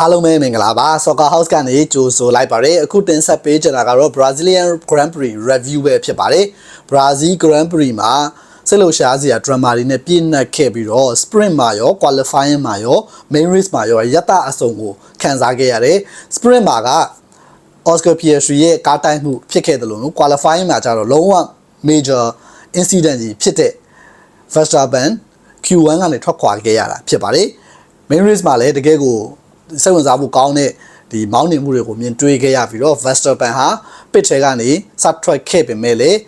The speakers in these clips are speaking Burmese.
အားလုံးပဲမင်္ဂလာပါ Soccer House ကနေကြိုဆိုလိုက်ပါတယ်အခုတင်ဆက်ပေးကြတာကတော့ Brazilian Grand Prix review ပဲဖြစ်ပါတယ် Brazil Grand Prix မှာစိတ်လှုပ်ရှားစရာ drama တွေနဲ့ပြည့်နှက်ခဲ့ပြီးတော့ sprint မှာရော qualifying မှာရော main race မှာရောရတအစုံကိုခံစားခဲ့ရတယ် sprint မှာက Oscar Piastri ရဲ့ကားတိုက်မှုဖြစ်ခဲ့တယ်လို့နော် qualifying မှာကျတော့လုံးဝ major incident ကြီးဖြစ်တဲ့ Verstappen Q1 ကနေထွက်ခွာခဲ့ရတာဖြစ်ပါတယ် main race မှာလည်းတကယ်ကို စိတ်ဝင်စားဖို့ကောင်းတဲ့ဒီမောင်းနေမှုတွေကိုမြင်တွေ့ခဲ့ရပြီးတော့ Verstappen ဟာ pit ထဲကနေစထွက်ခဲ့ပေမဲ့လည်း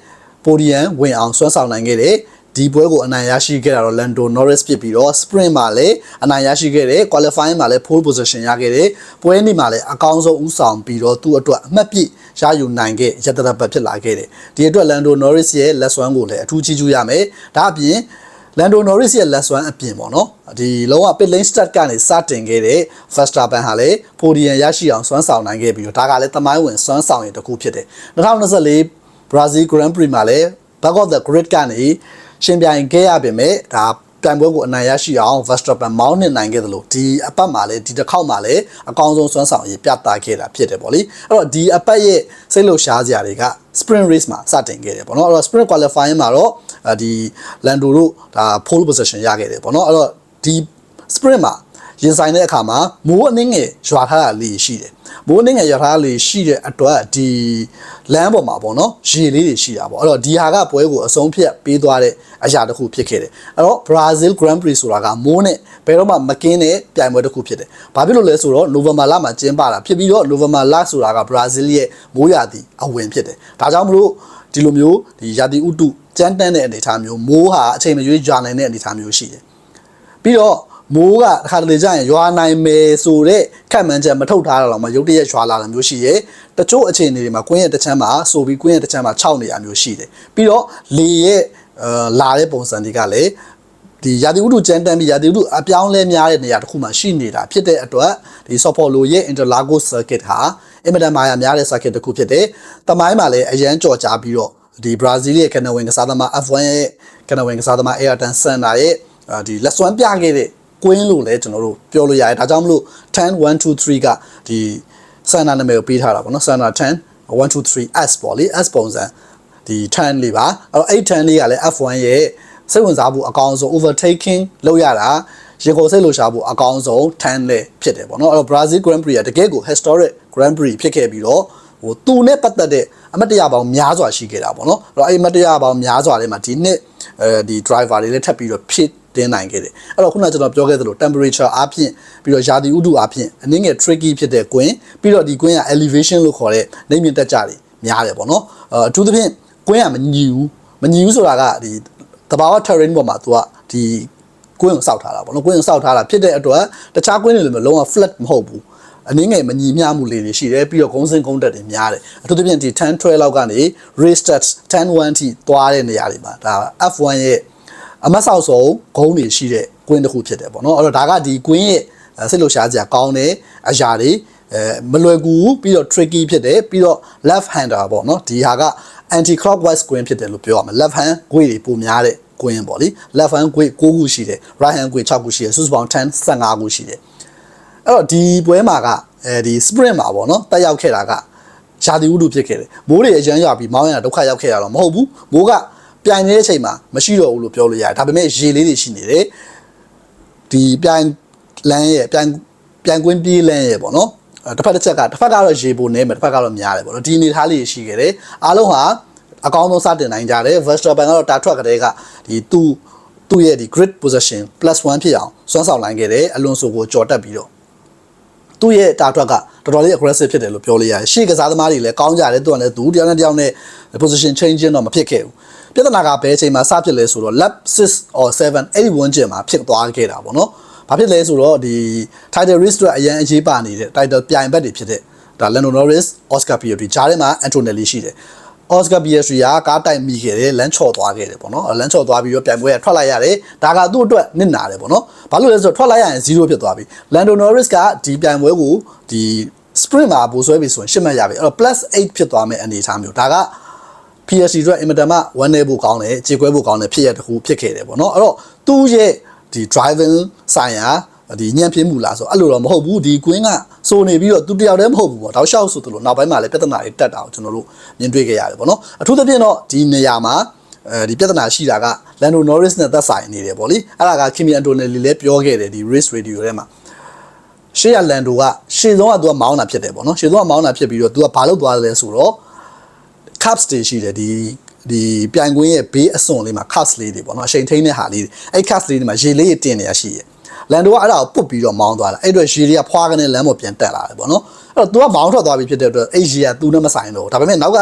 podium ဝင်အောင်ဆွမ်းဆောင်နိုင်ခဲ့တယ်ဒီပွဲကိုအနိုင်ရရှိခဲ့တာတော့ Lando Norris ဖြစ်ပြီးတော့ sprint မှာလည်းအနိုင်ရရှိခဲ့တယ် qualifying မှာလည်း pole position ရခဲ့တယ်ပွဲနေ့မှာလည်းအကောင်းဆုံးဥဆောင်ပြီးတော့သူ့အတွက်အမှတ်ပြည့်ရယူနိုင်ခဲ့ရတရပတ်ဖြစ်လာခဲ့တယ်ဒီအတွက် Lando Norris ရဲ့လက်စွမ်းကိုလည်းအထူးချီးကျူးရမယ်ဒါအပြင် Lando Norris ရဲ့လက်စွမ်းအပြင်ပေါ့နော်ဒီလုံးဝ pit lane start ကနေစတင်ခဲ့တဲ့ Verstappen ဟာလည်း podium ရရှိအောင်စွမ်းဆောင်နိုင်ခဲ့ပြီးတော့ဒါကလည်းသမိုင်းဝင်စွမ်းဆောင်ရည်တစ်ခုဖြစ်တယ်2024 Brazil Grand Prix မှာလည်း back of the grid ကနေရှင်ပြိုင်ခဲ့ရပေမဲ့ဒါ ပြိုင်ပွဲကိုအနိုင်ရရှိအောင် Verstappen မောင်းနှင်နိုင်ခဲ့တယ်လို့ဒီအပတ်မှာလည်းဒီတစ်ခေါက်မှာလည်းအကောင်းဆုံးစွမ်းဆောင်ရည်ပြသခဲ့တာဖြစ်တယ်ပေါ့လေအဲ့တော့ဒီအပတ်ရဲ့စိတ်လှုပ်ရှားစရာတွေက sprint race မှာစတင်ခဲ့တယ်ပေါ့နော်အဲ့တော့ sprint qualifying မှာတော့ဒီ Lando တို့ဒါ pole position ရခဲ့တယ်ပေါ့နော်အဲ့တော့ဒီ sprint မှာ ရင်ဆိုင်တဲ့အခါမှာမိုးအနှင်းငယ်ရွာထားတာလေးရှိတယ်မိုးအနှင်းငယ်ရွာထားတာလေးရှိတဲ့အတွက်ဒီလမ်းပေါ်မှာပေါ့နော်ရေလေးတွေရှိတာပေါ့အဲ့တော့ဒီဟာကပွဲကိုအဆုံးဖြတ်ပေးသွားတဲ့အရာတစ်ခုဖြစ်ခဲ့တယ်အဲ့တော့ Brazil Grand Prix ဆိုတာကမိုးနဲ့ဘယ်တော့မှမကင်းတဲ့ပြိုင်ပွဲတစ်ခုဖြစ်တယ်ဘာဖြစ်လို့လဲဆိုတော့ November လမှာကျင်းပတာဖြစ်ပြီးတော့ November လဆိုတာက Brazil ရဲ့မိုးရာသီအဝင်ဖြစ်တယ်ဒါကြောင့်မလို့ဒီလိုမျိုးဒီရာသီဥတုကြမ်းတမ်းတဲ့အနေအထားမျိုးမိုးဟာအချိန်မရွေးကြာနိုင်တဲ့အနေအထားမျိုးရှိတယ်ပြီးတော့ မိုးကတစ်ခါတလေကျရင်ရွာနိုင်မယ်ဆိုတော့ခက်မှန်းချက်မထုတ်ထားတာတော့မှရုတ်တရက်ရွာလာတာမျိုးရှိရဲတချို့အခြေအနေတွေမှာကွင်းရဲ့တစ်ချမ်းမှာဆိုပြီးကွင်းရဲ့တစ်ချမ်းမှာ6နေရမျိုးရှိတယ်ပြီးတော့လေရဲ့အာလာတဲ့ပုံစံတွေကလည်းဒီရာသီဥတုကျန်းတန်းပြီးရာသီဥတုအပြောင်းလဲများတဲ့နေရာတစ်ခုမှာရှိနေတာဖြစ်တဲ့အတွက်ဒီ Sopolo ရဲ့ Interlagos circuit ဟာအင်မတန်မာယာများတဲ့ circuit တစ်ခုဖြစ်တယ်။တမိုင်းမှာလည်းအရန်ကြော်ကြားပြီးတော့ဒီ Brazil ရဲ့ကနဝင်ကစားသမား F1 ရဲ့ကနဝင်ကစားသမား Ayrton Senna ရဲ့အာဒီလက်စွမ်းပြခဲ့တဲ့ ကွင်းလို့လည်းကျွန်တော်တို့ပြောလို့ရတယ်ဒါကြောင့်မလို့10 1 2 3ကဒီဆန်နာနာမည်ကိုပေးထားတာပေါ့နော်ဆန်နာ10 1 2 3 S ပေါ့လေ S ပုံစံဒီ10လေးပါအဲ့တော့အဲ့10လေးကလည်း F1 ရဲ့စိတ်ဝင်စားဖို့အကောင်းဆုံး overtaking လုပ်ရတာရေကိုစိတ်လို့ရှာဖို့အကောင်းဆုံး10လေးဖြစ်တယ်ပေါ့နော်အဲ့တော့ Brazil Grand Prix ကတကယ်ကို historic Grand Prix ဖြစ်ခဲ့ပြီးတော့ဟိုသူနဲ့ပတ်သက်တဲ့အမတ်တရားပေါင်းများစွာရှိခဲ့တာပေါ့နော်အဲ့တော့အဲ့အမတ်တရားပေါင်းများစွာတွေမှာဒီနှစ်အဲဒီ driver တွေလည်းထပ်ပြီးတော့ဖြစ် တင်းနိုင်ခဲ့တယ်အဲ့တော့ခုနကကျွန်တော်ပြောခဲ့သလို temperature အားဖြင့်ပြီးတော့ရာသီဥတုအားဖြင့်အနည်းငယ် tricky ဖြစ်တဲ့ကွင်းပြီးတော့ဒီကွင်းက elevation လို့ခေါ်တဲ့နေမြင့်တက်ကြတွေများတယ်ပေါ့နော်အထူးသဖြင့်ကွင်းကမညီဘူးမညီဘူးဆိုတာကဒီတဘာဝ terrain ပေါ်မှာ तू ကဒီကွင်းကိုစောက်ထားတာပေါ့နော်ကွင်းကိုစောက်ထားတာဖြစ်တဲ့အတွက်တခြားကွင်းတွေလိုမျိုးလုံးဝ flat မဟုတ်ဘူးအနည်းငယ်မညီမျှမှုလေးတွေရှိတယ်ပြီးတော့ဂုံးစင်ဂုံးတက်တွေများတယ်အထူးသဖြင့်ဒီ10 12လောက်ကနေ race stats 10 1ထိသွားတဲ့နေရာတွေမှာဒါ F1 ရဲ့ အမတ်ဆောက်ဆုံးဂုံးတွေရှိတဲ့ကွင်းတစ်ခုဖြစ်တယ်ပေါ့နော်အဲ့တော့ဒါကဒီကွင်းရဲ့စိတ်လှုပ်ရှားစရာကောင်းတဲ့အရာတွေအဲမလွယ်ကူပြီးတော့ tricky ဖြစ်တယ်ပြီးတော့ left hander ပေါ့နော်ဒီဟာက anti clockwise ကွင်းဖြစ်တယ်လို့ပြောရမှာ left hand ဂွေတွေပုံများတဲ့ကွင်းပေါ့လေ left hand ဂွေ9ခုရှိတယ် right hand ဂွေ6ခုရှိတယ်စုစုပေါင်း10 15ခုရှိတယ်အဲ့တော့ဒီပွဲမှာကအဲဒီ sprint မှာပေါ့နော်တက်ရောက်ခဲ့တာကရာသီဥတုဖြစ်ခဲ့တယ်မိုးတွေအရန်ရွာပြီးမောင်းရတာဒုက္ခရောက်ခဲ့ရတော့မဟုတ်ဘူးမိုးက ပြိုင်နေတဲ့အချိန်မှာမရှိတော့ဘူးလို့ပြောလို့ရတယ်ဒါပေမဲ့ရေလေးတွေရှိနေတယ်ဒီပြိုင်လမ်းရဲ့ပြိုင်ပြိုင်ကွင်းပြေးလမ်းရဲ့ပေါ့နော်အဲတစ်ဖက်တစ်ချက်ကတစ်ဖက်ကတော့ရေပိုနေမယ်တစ်ဖက်ကတော့များတယ်ပေါ့နော်ဒီအနေထားလေးရှိခဲ့တယ်အားလုံးဟာအကောင်းဆုံးစတင်နိုင်ကြတယ် Verstappen ကတော့တာထွက်ကလေးကဒီသူ့သူ့ရဲ့ဒီ grid position +1 ဖြစ်အောင်စွမ်းဆောင်နိုင်ခဲ့တယ်အလွန်ဆိုကိုကြော်တက်ပြီးတော့သူ့ရဲ့တာထွက်ကတော်တော်လေး aggressive ဖြစ်တယ်လို့ပြောလို့ရတယ်ရှေ့ကစားသမားတွေလည်းကောင်းကြတယ်သူကလည်းသူတယောက်နဲ့တယောက်နဲ့ position changing တော့မဖြစ်ခဲ့ဘူး ပြဿနာကဘယ်အချိန်မှာစဖြစ်လဲဆိုတော့ lap 6 or 7အဲ့ဒီဝန်းကျင်မှာဖြစ်သွားခဲ့တာပေါ့နော်ဘာဖြစ်လဲဆိုတော့ဒီ title race တွေအရင်အရေးပါနေတဲ့ title ပြိုင်ဘက်တွေဖြစ်တဲ့ဒါ Lando Norris Oscar Piastri ဂျားထဲမှာ Antonelli ရှိတယ် Oscar Piastri ကကားတိုက်မိခဲ့တယ်လမ်းချော်သွားခဲ့တယ်ပေါ့နော်လမ်းချော်သွားပြီးတော့ပြိုင်ပွဲကထွက်လိုက်ရတယ်ဒါကသူ့အတွက်နစ်နာတယ်ပေါ့နော်ဘာလို့လဲဆိုတော့ထွက်လိုက်ရရင်0ဖြစ်သွားပြီ Lando Norris ကဒီပြိုင်ပွဲကိုဒီ sprint မှာပို့ဆွဲပြီဆိုရင်ရှစ်မှတ်ရပြီအဲ့တော့ +8 ဖြစ်သွားမယ်အနေအထားမျိုးဒါက PSG အတွက်အင်မတန်မှဝမ်းနည်းဖို့ကောင်းတယ်ကြေကွဲဖို့ကောင်းတယ်ဖြစ်ရတခုဖြစ်ခဲ့တယ်ပေါ့နော်အဲ့တော့သူ့ရဲ့ဒီ driving ဆိုင်ရာဒီညံပြင်းမှုလားဆိုအဲ့လိုတော့မဟုတ်ဘူးဒီကွင်းကစိုးနေပြီးတော့သူတယောက်တည်းမဟုတ်ဘူးပေါ့တောက်လျှောက်ဆိုသလိုနောက်ပိုင်းမှာလည်းပြဿနာတွေတက်တာကိုကျွန်တော်တို့မြင်တွေ့ခဲ့ရတယ်ပေါ့နော်အထူးသဖြင့်တော့ဒီနေရာမှာအဲဒီပြဿနာရှိတာက Lando Norris နဲ့သက်ဆိုင်နေတယ်ပေါ့လေအဲ့ဒါက Kimi Antonelli လည်းပြောခဲ့တယ်ဒီ race radio ထဲမှာရှေ့ရလန်ဒိုကရှေ့ဆုံးကသူကမောင်းတာဖြစ်တယ်ပေါ့နော်ရှေ့ဆုံးကမောင်းတာဖြစ်ပြီးတော့သူကဘာလုပ်သွားလဲဆိုတော့ cups တွေရှိတယ်ဒီဒီပြိုင်ကွင်းရဲ့ဘေးအစွန်လေးမှာ cups လေးတွေပေါ့နော်အချိန်ထိန်းတဲ့ဟာလေးတွေအဲ့ cups လေးတွေမှာရေလေးတွေတင်နေရရှိရလန်ဒိုကအဲ့ဒါကိုပုတ်ပြီးတော့မောင်းသွားတာအဲ့အတွက်ရေတွေကဖွာကနေလမ်းပေါ်ပြန်တက်လာတယ်ပေါ့နော်အဲ့တော့ तू ကမောင်းထွက်သွားပြီဖြစ်တဲ့အတွက်အဲ့ရေက तू နဲ့မဆိုင်တော့ဒါပေမဲ့နောက်က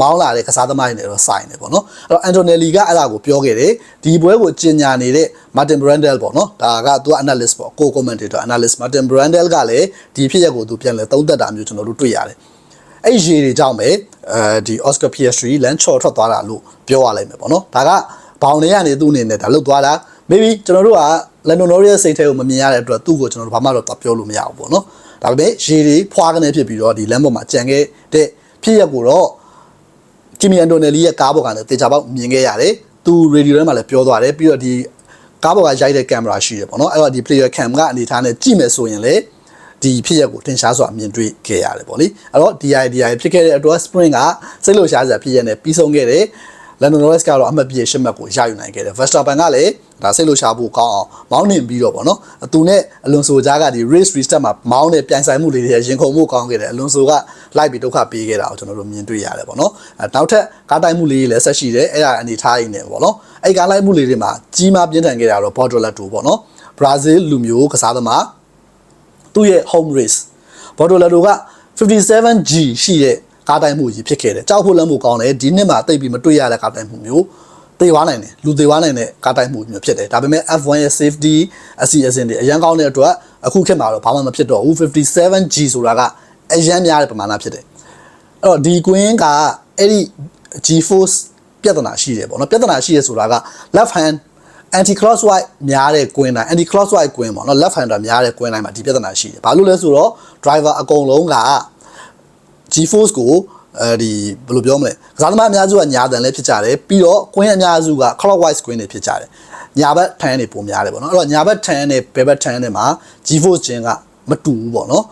မောင်းလာတဲ့ကစားသမားတွေနဲ့တော့ဆိုင်တယ်ပေါ့နော်အဲ့တော့အန်တိုနယ်လီကအဲ့ဒါကိုပြောခဲ့တယ်ဒီပွဲကိုကျင်ညာနေတဲ့ Martin Brandel ပေါ့နော်ဒါကသူက analyst ပေါ့ကို commentator analyst Martin Brandel ကလည်းဒီဖြစ်ရပ်ကိုသူပြန်လဲသုံးသပ်တာမျိုးကျွန်တော်တို့တွေ့ရတယ် အဲ့ရေတွေကြောင့်ပဲအဲဒီ Oscar Piastri လမ်းချော်ထွက်သွားတာလို့ပြောရလိမ့်မယ်ပေါ့နော်ဒါကဘောင်တွေကနေသူ့အနေနဲ့ဒါလုတ်သွားတာ maybe ကျွန်တော်တို့က Lando Norris စိတ်ထဲကိုမမြင်ရတဲ့အတွက်သူ့ကိုကျွန်တော်တို့ဘာမှတော့ပြောလို့မရဘူးပေါ့နော်ဒါပေမဲ့ရေတွေဖွာကနေဖြစ်ပြီးတော့ဒီလမ်းပေါ်မှာကြံခဲ့တဲ့ဖြစ်ရက်ကိုတော့ကီမီအန်တိုနယ်လီရဲ့ကားပေါ်ကနေတေချာပေါက်မြင်ခဲ့ရတယ်သူရေဒီယိုထဲမှာလည်းပြောသွားတယ်ပြီးတော့ဒီကားပေါ်ကရိုက်တဲ့ကင်မရာရှိတယ်ပေါ့နော်အဲ့တော့ဒီ player cam ကအနေထားနဲ့ကြည့်မယ်ဆိုရင်လေ ဒီဖြစ်ရက်ကိုတင်ရှားစွာမြင်တွေ့ခဲ့ရတယ်ပေါ့လေအဲ့တော့ DI DI ဖြစ်ခဲ့တဲ့အတွက် Spring ကစိတ်လှုပ်ရှားစရာဖြစ်ရက်နဲ့ပြီးဆုံးခဲ့တယ် Lando Norris ကတော့အမှတ်ပြည့်ရှစ်မှတ်ကိုရယူနိုင်ခဲ့တယ် Verstappen ကလည်းဒါစိတ်လှုပ်ရှားဖို့ကောင်းအောင်မောင်းနှင်ပြီးတော့ပေါ့နော်သူနဲ့အလွန်ဆိုကြားကဒီ race restart မှာမောင်းနဲ့ပြိုင်ဆိုင်မှုလေးတွေရင်ခုန်မှုကောင်းခဲ့တယ်အလွန်ဆိုကလိုက်ပြီးဒုက္ခပေးခဲ့တာကိုကျွန်တော်တို့မြင်တွေ့ရတယ်ပေါ့နော်အဲနောက်ထပ်ကားတိုက်မှုလေးတွေလည်းဆက်ရှိတယ်အဲ့ဒါအနေထားရင်းနဲ့ပေါ့နော်အဲ့ကားလိုက်မှုလေးတွေမှာကြီးမားပြင်းထန်ခဲ့တာတော့ Bortoleto ပေါ့နော် Brazil လူမျိုးကစားသမား သူ့ရဲ့ home race Bortoleto က 57G ရှိတဲ့ကားတိုင်းမှုကြီးဖြစ်ခဲ့တယ်ကြောက်ဖို့လမ်းမှုကောင်းတယ်ဒီနှစ်မှာတိတ်ပြီးမတွေ့ရတဲ့ကားတိုင်းမှုမျိုးသေသွားနိုင်တယ်လူသေသွားနိုင်တဲ့ကားတိုင်းမှုမျိုးဖြစ်တယ်ဒါပေမဲ့ F1 ရဲ့ safety အစီအစဉ်တွေအရန်ကောင်းတဲ့အတွက်အခုခေတ်မှာတော့ဘာမှမဖြစ်တော့ဘူး 57G ဆိုတာကအရန်များတဲ့ပမာဏဖြစ်တယ်အဲ့တော့ဒီကွင်းကအဲ့ဒီ G-force ပြဿနာရှိတယ်ပေါ့နော်ပြဿနာရှိရဆိုတာက left hand anti clockwise များတဲ့ကွင်းတိုင်း anti clockwise ကွင်းပေါ့နော် left hander များတဲ့ကွင်းတိုင်းမှာဒီပြဿနာရှိတယ်ဘာလို့လဲဆိုတော့ driver အကုန်လုံးက G-force ကိုအဲဒီဘယ်လိုပြောမလဲကစားသမားအများစုကညာတန်လည်းဖြစ်ကြတယ်ပြီးတော့ကွင်းအများစုက clockwise ကွင်းတွေဖြစ်ကြတယ်ညာဘက်ထန်းတွေပုံများတယ်ပေါ့နော်အဲ့တော့ညာဘက်ထန်းနဲ့ဘယ်ဘက်ထန်းတွေမှာ G-force ချင်းကမတူဘူးပေါ့နော်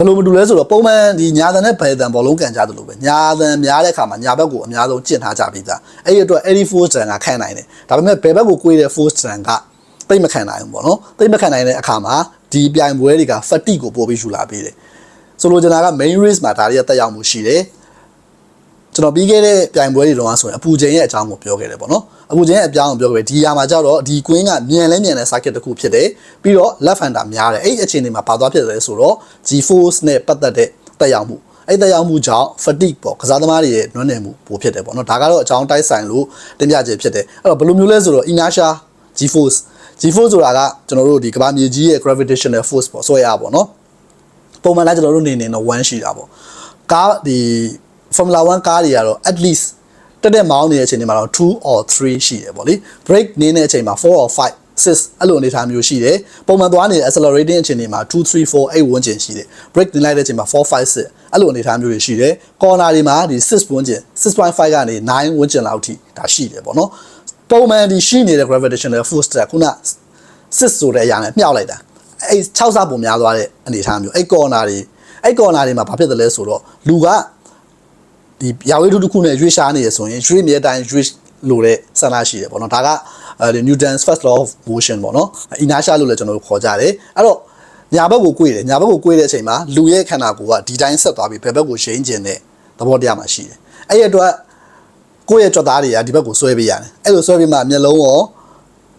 ဘယ်လိုမတူလဲဆိုတော့ပုံမှန်ဒီညာတန်နဲ့ဘယ်တန်ဘောလုံးကန်ကြတယ်လို့ပဲညာတန်များတဲ့အခါမှာညာဘက်ကိုအများဆုံးကျင့်ထားကြပြီးသားအဲ့ဒီအတွက်အဲ့ဒီ force တန်ကခံနိုင်တယ်ဒါပေမဲ့ဘယ်ဘက်ကိုကိုွေးတဲ့ force တန်ကတိတ်မခံနိုင်ဘူးပေါ့နော်တိတ်မခံနိုင်တဲ့အခါမှာဒီပြိုင်ပွဲတွေက fatigue ကိုပို့ပြီးယူလာပေးတယ်ဆိုလိုချင်တာက main race မှာဒါတွေကတက်ရောက်မှုရှိတယ် ကျွန်တော်ပြီးခဲ့တဲ့ပြိုင်ပွဲတွေတုန်းကဆိုရင်အပူချိန်ရဲ့အကြောင်းကိုပြောခဲ့တယ်ပေါ့နော်အပူချိန်ရဲ့အကြောင်းကိုပြောခဲ့ပြီဒီຢာမှာကျတော့ဒီ queen ကမြန်လဲမြန်တဲ့ circuit တစ်ခုဖြစ်တယ်ပြီးတော့ left hander များတယ်အဲ့ဒီအခြေအနေမှာပါသွားဖြစ်တယ်ဆိုတော့ G force နဲ့ပတ်သက်တဲ့တက်ရောက်မှုအဲ့တက်ရောက်မှုကြောင့် fatigue ပေါ့ကစားသမားတွေရဲ့နွမ်းနယ်မှုပိုဖြစ်တယ်ပေါ့နော်ဒါကတော့အကြောင်းတိုက်ဆိုင်လို့တင်ပြခြင်းဖြစ်တယ်အဲ့တော့ဘယ်လိုမျိုးလဲဆိုတော့ inertia G force G force ဆိုတာကကျွန်တော်တို့ဒီကမ္ဘာမြေကြီးရဲ့ gravitational force ပေါ့ဆွဲအားပေါ့နော်ပုံမှန်လားကျွန်တော်တို့နေနေတော့1ရှိတာပေါ့ကားဒီ Formula 1ကားတွေကတော့ at least တက်တဲ့မောင်းနေတဲ့အချိန်တွေမှာတော့2 or 3ရှိတယ်ပေါ့လေ break နေတဲ့အချိန်မှာ4 or 5 6အဲ့လိုအနေထားမျိုးရှိတယ်ပုံမှန်သွားနေတဲ့ accelerating အချိန်တွေမှာ2 3 4 8ဝန်းကျင်ရှိတယ် break နေလိုက်တဲ့အချိန်မှာ4 5 6အဲ့လိုအနေထားမျိုးတွေရှိတယ် corner တွေမှာဒီ6ဝန်းကျင်6.5ကနေ9ဝန်းကျင်လောက်ထိဒါရှိတယ်ပေါ့နော်ပုံမှန်ဒီရှိနေတဲ့ gravitational force ကခုန6ဆိုတဲ့အရာနဲ့မြှောက်လိုက်တာအဲ့6ဆပုံများသွားတဲ့အနေထားမျိုးအဲ့ corner တွေအဲ့ corner တွေမှာဘာဖြစ်တယ်လဲဆိုတော့လူက ဒီရာဝေးထုတစ်ခုနဲ့ရွေးရှားနေရဆိုရင်ရွေးမြဲတိုင်းရွေးလို့တဲ့ဆန္ဒရှိတယ်ပေါ့နော်ဒါက Newton's first law of motion ပေါ့နော် inertia လို့လည်းကျွန်တော်တို့ခေါ်ကြတယ်အဲ့တော့ညာဘက်ကိုကွေ့တယ်ညာဘက်ကိုကွေ့တဲ့အချိန်မှာလူရဲ့ခန္ဓာကိုယ်ကဒီတိုင်းဆက်သွားပြီးဘယ်ဘက်ကိုရှိန်ကျင်တဲ့သဘောတရားမှရှိတယ်အဲ့ဒီအတွက်ကိုယ့်ရဲ့ကြွက်သားတွေကဒီဘက်ကိုဆွဲပေးရတယ်အဲ့လိုဆွဲပေးမှမျက်လုံးရော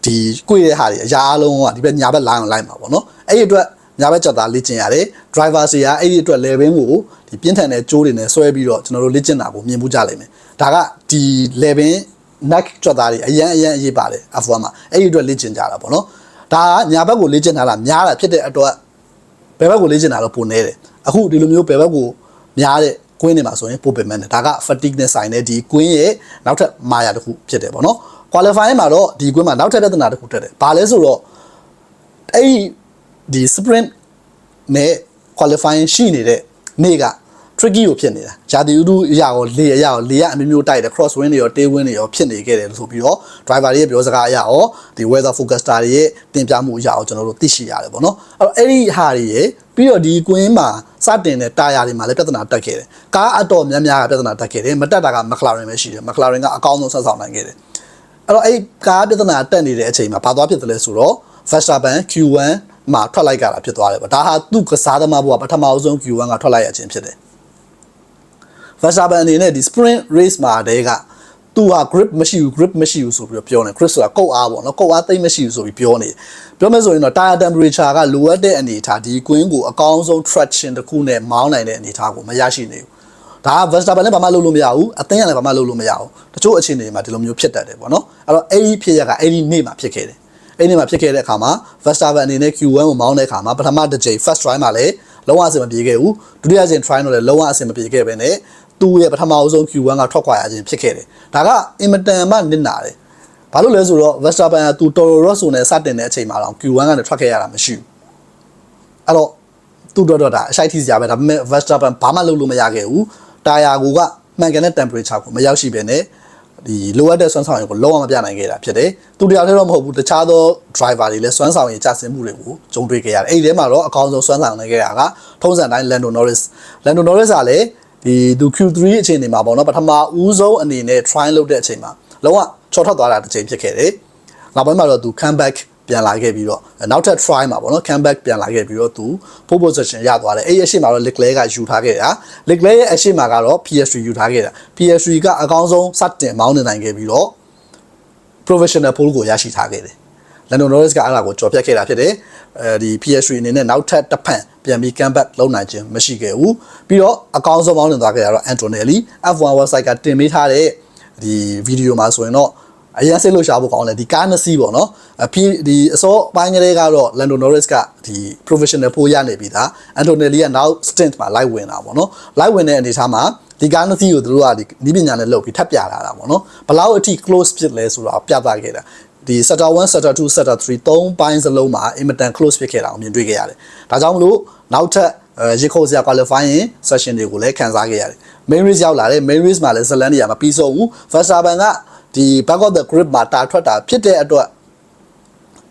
ဒီကွေ့တဲ့ဟာတွေအရာအလုံးကဒီဘက်ညာဘက်လိုင်းအောင်လိုက်မှာပေါ့နော်အဲ့ဒီအတွက် ညာဘက်ကြွက်သားလေ့ကျင့်ရတယ် driver စီကအဲ့ဒီအတွက် level ကိုဒီပြင်းထန်တဲ့ကြိုးတွေနဲ့ဆွဲပြီးတော့ကျွန်တော်တို့လေ့ကျင့်တာကိုမြင်မှုကြလိမ့်မယ်ဒါကဒီ level neck ကြွက်သားတွေအရန်အရန်အရေးပါတယ် F1 မှာအဲ့ဒီအတွက်လေ့ကျင့်ကြတာပေါ့နော်ဒါကညာဘက်ကိုလေ့ကျင့်ထားတာများတာဖြစ်တဲ့အတွက်ဘယ်ဘက်ကိုလေ့ကျင့်တာတော့ပိုနေတယ်အခုဒီလိုမျိုးဘယ်ဘက်ကိုများတဲ့ကွင်းနေမှာဆိုရင်ပိုပင်မဲ့တယ်ဒါက fatigue နဲ့ဆိုင်တဲ့ဒီကွင်းရဲ့နောက်ထပ်မာယာတစ်ခုဖြစ်တယ်ပေါ့နော် qualifying မှာတော့ဒီကွင်းမှာနောက်ထပ်ပြဿနာတစ်ခုတက်တယ်ဘာလဲဆိုတော့အဲ့ ဒီ sprint နဲ့ qualifying ရှိနေတဲ့နေ့က tricky ကိုဖြစ်နေတာဂျာတီဥတုအရာကိုလေအရာကိုလေကအမျိုးမျိုးတိုက်တယ် cross wind တွေရော tail wind တွေရောဖြစ်နေခဲ့တယ်လို့ဆိုပြီးတော့ driver တွေရဲ့ပြောစကားအရာရောဒီ weather forecaster တွေရဲ့တင်ပြမှုအရာကိုကျွန်တော်တို့သိရှိရတယ်ပေါ့နော်အဲ့တော့အဲ့ဒီဟာတွေရဲ့ပြီးတော့ဒီကွင်းမှာစတင်တဲ့တာယာတွေမှာလည်းပြဿနာတက်ခဲ့တယ်ကားအတော်များများကပြဿနာတက်ခဲ့တယ်မတက်တာက McLaren ပဲရှိတယ် McLaren ကအကောင်းဆုံးဆက်ဆောင်နိုင်ခဲ့တယ်အဲ့တော့အဲ့ကားပြဿနာတက်နေတဲ့အချိန်မှာဘာသွားဖြစ်တယ်လဲဆိုတော့ Verstappen Q1 မှာထွက်လိုက်ကြတာဖြစ်သွားတယ်ပေါ့ဒါဟာသူ့ကစားသမားဘုရားပထမအဆုံး Q1 ကထွက်လိုက်ရခြင်းဖြစ်တယ် Verstappen အနေနဲ့ဒီ sprint race မှာတည်းကသူဟာ grip မရှိဘူး grip မရှိဘူးဆိုပြီးတော့ပြောနေ grip ဆိုတာကုတ်အားပေါ့နော်ကုတ်အားသိမ့်မရှိဘူးဆိုပြီးပြောနေပြောမယ်ဆိုရင်တော့ tire temperature ကလိုအပ်တဲ့အနေအထားဒီကွင်းကိုအကောင်းဆုံး traction တစ်ခုနဲ့မောင်းနိုင်တဲ့အနေအထားကိုမရရှိနေဘူးဒါက Verstappen လည်းဘာမှလုပ်လို့မရဘူးအသင်းကလည်းဘာမှလုပ်လို့မရဘူးတချို့အခြေအနေတွေမှာဒီလိုမျိုးဖြစ်တတ်တယ်ပေါ့နော်အဲ့တော့အဲ့ဒီဖြစ်ရကအဲ့ဒီနေ့မှာဖြစ်ခဲ့တယ် အဲ့ဒီနေ့မှာဖြစ်ခဲ့တဲ့အခါမှာ Verstappen အနေနဲ့ Q1 ကိုမောင်းတဲ့အခါမှာပထမတစ်ချိန် first try မှာလည်းလုံးဝအဆင်မပြေခဲ့ဘူးဒုတိယချိန် try တော့လည်းလုံးဝအဆင်မပြေခဲ့ပဲနဲ့သူ့ရဲ့ပထမအဆုံး Q1 ကထွက်ခွာရခြင်းဖြစ်ခဲ့တယ်ဒါကအင်မတန်မှနစ်နာတယ်ဘာလို့လဲဆိုတော့ Verstappen ကသူ Toro Rosso နဲ့စတင်တဲ့အချိန်မှာတော့ Q1 ကနေထွက်ခဲ့ရတာမရှိဘူးအဲ့တော့သူ့တော့တော့ဒါအရှိုက်ထိစရာပဲဒါပေမဲ့ Verstappen ဘာမှလုပ်လို့မရခဲ့ဘူးတာယာကူကမှန်ကန်တဲ့ temperature ကိုမရောက်ရှိပဲနဲ့ ဒီလိုအပ်တဲ့စွမ်းဆောင်ရည်ကိုလုံးဝမပြနိုင်ခဲ့တာဖြစ်တယ်။သူတရားထဲတော့မဟုတ်ဘူးတခြားသော driver တွေလည်းစွမ်းဆောင်ရည်ကျဆင်းမှုတွေကိုကြုံတွေ့ခဲ့ရတယ်။အဲ့ဒီထဲမှာတော့အကောင်းဆုံးစွမ်းဆောင်နိုင်ခဲ့တာကထုံးစံတိုင်း Lando Norris Lando Norris ကလည်းဒီသူ Q3 အချိန်တွေမှာပေါ့နော်ပထမဦးဆုံးအနေနဲ့ try လုပ်တဲ့အချိန်မှာလုံးဝချော်ထွက်သွားတာတစ်ချိန်ဖြစ်ခဲ့တယ်။နောက်ပိုင်းမှာတော့သူ comeback ပြန်လာခဲ့ပြီးတော့နောက်ထပ် try မှာပေါ့နော် comeback ပြန်လာခဲ့ပြီးတော့သူ pole position ရသွားတယ်အဲ့ဒီအရှိမှာတော့ Leclerc ကယူထားခဲ့တာ Leclerc ရဲ့အရှိမှာကတော့ PS3 ယူထားခဲ့တာ PS3 ကအကောင်းဆုံးစတင်မောင်းနေနိုင်ခဲ့ပြီးတော့ professional pole ကိုရရှိထားခဲ့တယ် Lando Norris ကအဲ့ဒါကိုကြော်ဖြတ်ခဲ့တာဖြစ်တယ်အဲဒီ PS3 အနေနဲ့နောက်ထပ်တစ်ဖန်ပြန်ပြီး comeback လုပ်နိုင်ခြင်းမရှိခဲ့ဘူးပြီးတော့အကောင်းဆုံးမောင်းနေသွားခဲ့တာတော့ Antonelli F1 website ကတင်ပေးထားတဲ့ဒီဗီဒီယိုမှာဆိုရင်တော့ အရင်စိတ်လို့ရှာဖို့ကောင်းတယ်ဒီကားနှစ်စီးပေါ့နော်အဖြစ်ဒီအစောပိုင်းကလေးကတော့ Lando Norris ကဒီ professional ဖိုးရနေပြီသား Antonelli ကနောက် stint မှာ live ဝင်တာပေါ့နော် live ဝင်တဲ့အနေအထားမှာဒီကားနှစ်စီးကိုသူတို့ကဒီနီးပညာနဲ့လုပ်ပြီးထပ်ပြလာတာပေါ့နော်ဘလောက်အထိ close ဖြစ်လဲဆိုတာပြသခဲ့တာဒီ sector 1 sector 2 sector 3သုံးပိုင်းစလုံးမှာ immediate close ဖြစ်ခဲ့တာကိုမြင်တွေ့ခဲ့ရတယ်ဒါကြောင့်မလို့နောက်ထပ်ရေခိုးစရာ qualifying session တွေကိုလည်းခံစားခဲ့ရတယ် main race ရောက်လာတယ် main race မှာလည်းဇလန်နေရာမှာပြီးဆုံးဘူး Verstappen က ဒီ back of the grip မှာတာထွက်တာဖြစ်တဲ့အတွက်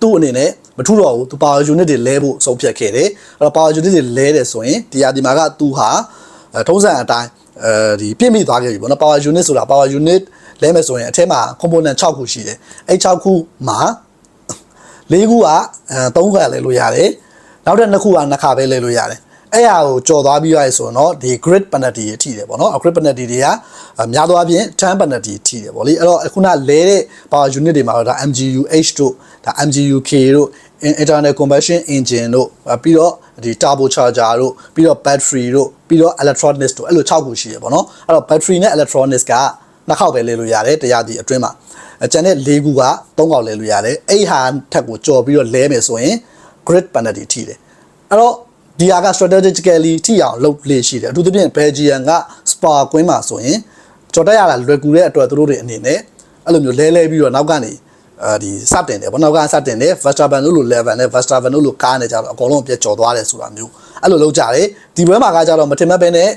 သူ့အနေနဲ့မထူတော့ဘူးသူ power unit တွေလဲဖို့ဆုံးဖြတ်ခဲ့တယ်အဲ့တော့ power unit တွေလဲတယ်ဆိုရင်ဒီဟာဒီမှာကသူဟာထုံးစံအတိုင်းအဲဒီပြည့်မိသွားခဲ့ပြီပေါ့နော် power unit ဆိုတာ power unit လဲမယ်ဆိုရင်အထက်မှာ component 6ခုရှိတယ်အဲ့6ခုမှာ၄ခုကအဲ3ခါလဲလို့ရတယ်နောက်ထပ်2ခုက2ခါပဲလဲလို့ရတယ် အဲ့ဟာကိုကြော်သွားပြီးရဆိုရင်တော့ဒီ grid penalty တွေထိတယ်ပေါ့နော် grid penalty တွေကများသောအားဖြင့်10 penalty ထိတယ်ပေါ့လေအဲ့တော့ခုနလဲတဲ့ power unit တွေမှာတော့ဒါ MGU H တို့ဒါ MGU K တို့ internal combustion engine တို့ပြီးတော့ဒီ turbo charger တို့ပြီးတော့ battery တို့ပြီးတော့ electronics တို့အဲ့လို6ခုရှိရပေါ့နော်အဲ့တော့ battery နဲ့ electronics ကနှစ်ခေါက်ပဲလဲလို့ရတယ်တရားဒီအတွင်းမှာအကျန်တဲ့၄ခုက၃ခေါက်လဲလို့ရတယ်အဲ့ဟာထက်ကိုကြော်ပြီးတော့လဲမယ်ဆိုရင် grid penalty ထိတယ်အဲ့တော့ ဒီဟာက strategically ထိအောင်လုပ်လေ့ရှိတယ်အထူးသဖြင့် Belgium က Spa ကွင်းမှာဆိုရင်ကြော်တက်ရတာလွယ်ကူတဲ့အတွက်သူတို့တွေအနေနဲ့အဲ့လိုမျိုးလဲလဲပြီးတော့နောက်ကနေအဲဒီစတင်တယ်ဘောနောက်ကစတင်တယ် Verstappen လို့ level နဲ့ Verstappen လို့ကားနေကြတော့အကုန်လုံးပြတ်ကျော်သွားတယ်ဆိုတာမျိုးအဲ့လိုလုပ်ကြတယ်ဒီဘွဲမှာကကြတော့မထင်မှတ်ပဲနဲ့